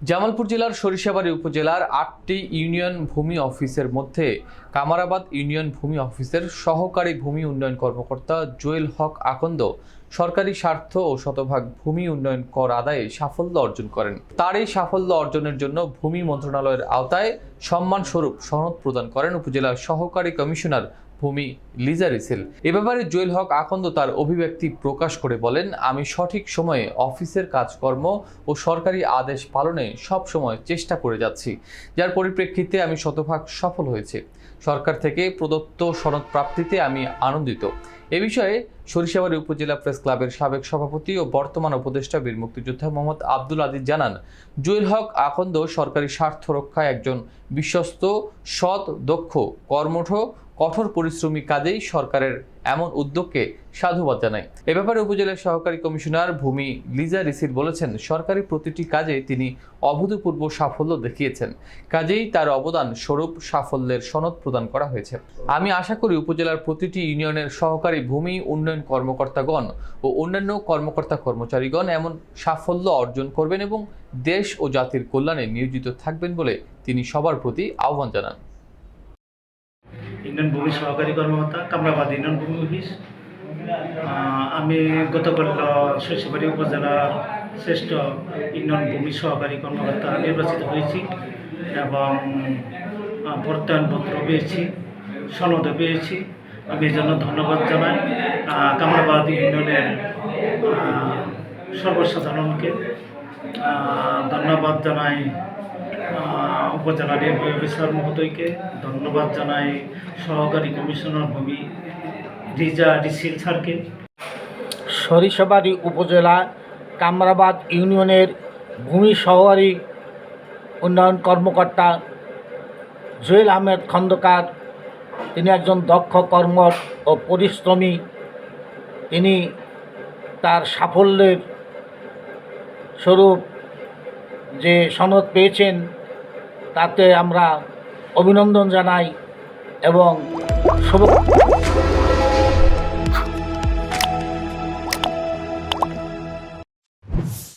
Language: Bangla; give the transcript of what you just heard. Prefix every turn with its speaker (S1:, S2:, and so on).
S1: জামালপুর জেলার সরিষাবাড়ি উপজেলার আটটি ইউনিয়ন ভূমি অফিসের মধ্যে কামারাবাদ ইউনিয়ন ভূমি অফিসের সহকারী ভূমি উন্নয়ন কর্মকর্তা জুয়েল হক আকন্দ সরকারি স্বার্থ ও শতভাগ ভূমি উন্নয়ন কর আদায়ে সাফল্য অর্জন করেন। তার এই সাফল্য অর্জনের জন্য ভূমি মন্ত্রণালয়ের আওতায় সম্মানস্বরূপ সনদ প্রদান করেন উপজেলার সহকারী কমিশনার ভূমি লিজা রিসেল এ ব্যাপারে জুয়েল হক আকন্দ তার অভিব্যক্তি প্রকাশ করে বলেন, আমি সঠিক সময়ে অফিসের কাজকর্ম ও সরকারি আদেশ পালনে সব সময় চেষ্টা করে যাচ্ছি। যার পরিপ্রেক্ষিতে আমি শতভাগ সফল হয়েছে। সরকার থেকে প্রদত্ত সনদ প্রাপ্তিতে আমি আনন্দিত। এ বিষয়ে সরিষাবাড়ি উপজেলা প্রেস ক্লাবের সাবেক সভাপতি ও বর্তমান উপদেষ্টা বীর মুক্তিযোদ্ধা মোহাম্মদ আব্দুল আদিজ জানান, জুয়েল হক আকন্দ সরকারি স্বার্থ রক্ষায় একজন বিশ্বস্ত, সৎ, দক্ষ, কর্মঠ কঠোর পরিশ্রমী কাজেই সরকারের এমন উদ্যোগকে সাধুবাদ জানায় এ ব্যাপারে উপজেলার সহকারী কমিশনার ভূমি লিজা রিসির বলেছেন, সরকারি প্রতিটি কাজে তিনি অভূতপূর্ব সাফল্য দেখিয়েছেন। কাজেই তার অবদান স্বরূপ সাফল্যের সনদ প্রদান করা হয়েছে। আমি আশা করি উপজেলার প্রতিটি ইউনিয়নের সহকারী ভূমি, উন্নয়ন কর্মকর্তাগণ ও অন্যান্য কর্মকর্তা কর্মচারীগণ এমন সাফল্য অর্জন করবেন এবং দেশ ও জাতির কল্যাণে নিয়োজিত থাকবেন বলে তিনি সবার প্রতি আহ্বান জানান।
S2: ইন্ডিয়ান ভূমি সহকারী কর্মকর্তা, কামরাবাদ ইন্ডিয়ান ভূমি অফিস। আমি গতকাল শৈশবাড়ি উপজেলার শ্রেষ্ঠ ইন্ডিয়ান ভূমি সহকারী কর্মকর্তা নির্বাচিত হয়েছি এবং প্রত্যয়নপত্র পেয়েছি সনদও পেয়েছি। আমি এই জন্য ধন্যবাদ জানাই। কামরাবাদ ইউনিয়নের সর্বসাধারণকে ধন্যবাদ জানাই। উপজেলা নির্বাহী মহোদয়কে ধন্যবাদ জানাই সহকারী কমিশনার ভূমি রিজা ডিসিল স্যারকে।
S3: সরিষাবাড়ি উপজেলা কামরাবাদ ইউনিয়নের ভূমি সহকারী উন্নয়ন কর্মকর্তা জুয়েল আহমেদ খন্দকার, তিনি একজন দক্ষ কর্মঠ ও পরিশ্রমী। তিনি তার সাফল্যের স্বরূপ যে সনদ পেয়েছেন তাতে আমরা অভিনন্দন জানাই এবং শুভ